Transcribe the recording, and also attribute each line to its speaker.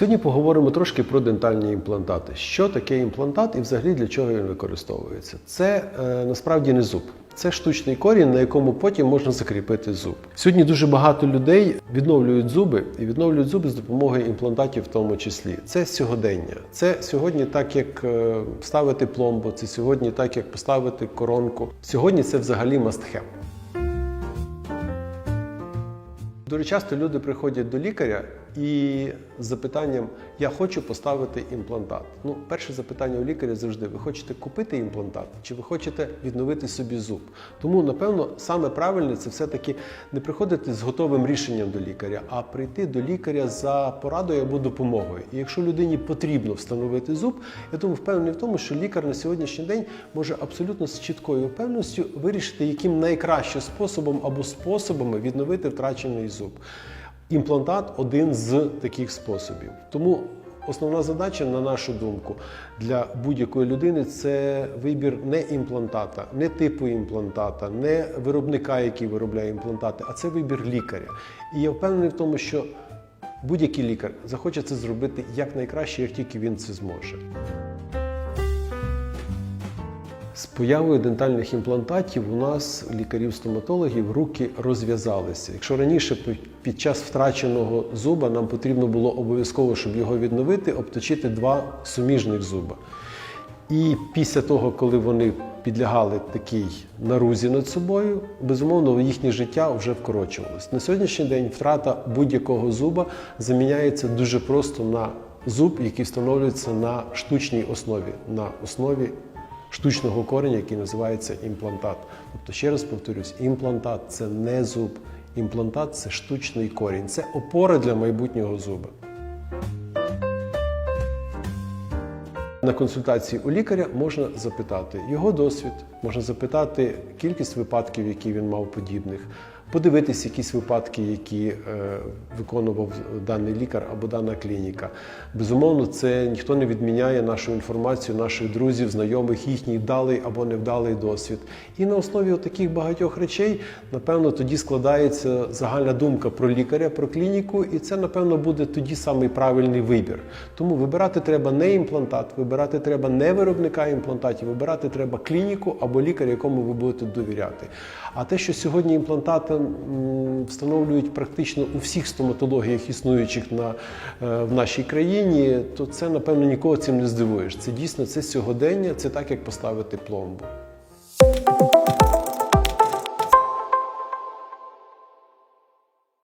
Speaker 1: Сьогодні поговоримо трошки про дентальні імплантати. Що таке імплантат і взагалі для чого він використовується? Це е, насправді не зуб. Це штучний корінь, на якому потім можна закріпити зуб. Сьогодні дуже багато людей відновлюють зуби і відновлюють зуби з допомогою імплантатів, в тому числі. Це сьогодення. Це сьогодні так, як е, ставити пломбу, це сьогодні так, як поставити коронку. Сьогодні це взагалі have. Дуже часто люди приходять до лікаря і запитанням Я хочу поставити імплантат. Ну, перше запитання у лікаря завжди: ви хочете купити імплантат чи ви хочете відновити собі зуб? Тому, напевно, саме правильне це все-таки не приходити з готовим рішенням до лікаря, а прийти до лікаря за порадою або допомогою. І якщо людині потрібно встановити зуб, я думаю, впевнений в тому, що лікар на сьогоднішній день може абсолютно з чіткою впевненістю вирішити, яким найкращим способом або способами відновити втрачений зуб. Імплантат один з таких способів. Тому основна задача, на нашу думку, для будь-якої людини це вибір не імплантата, не типу імплантата, не виробника, який виробляє імплантати, а це вибір лікаря. І я впевнений в тому, що будь-який лікар захоче це зробити якнайкраще, як тільки він це зможе. З появою дентальних імплантатів у нас, лікарів-стоматологів, руки розв'язалися. Якщо раніше під час втраченого зуба нам потрібно було обов'язково, щоб його відновити, обточити два суміжних зуба. І після того, коли вони підлягали такій нарузі над собою, безумовно, їхнє життя вже вкорочувалось. На сьогоднішній день втрата будь-якого зуба заміняється дуже просто на зуб, який встановлюється на штучній основі, на основі штучного кореня, який називається імплантат. Тобто, ще раз повторюсь, імплантат це не зуб, імплантат це штучний корінь, це опора для майбутнього зуба. На консультації у лікаря можна запитати його досвід, можна запитати кількість випадків, які він мав подібних, подивитися якісь випадки, які е, виконував даний лікар або дана клініка. Безумовно, це ніхто не відміняє нашу інформацію, наших друзів, знайомих, їхній вдалий або невдалий досвід. І на основі таких багатьох речей, напевно, тоді складається загальна думка про лікаря, про клініку, і це, напевно, буде тоді самий правильний вибір. Тому вибирати треба не імплантат, вибирати треба не виробника імплантатів, вибирати треба клініку або лікаря, якому ви будете довіряти. А те, що сьогодні імплантати встановлюють практично у всіх стоматологіях, існуючих на, е, в нашій країні, то це, напевно, нікого цим не здивуєш. Це дійсно це сьогодення, це так, як поставити пломбу.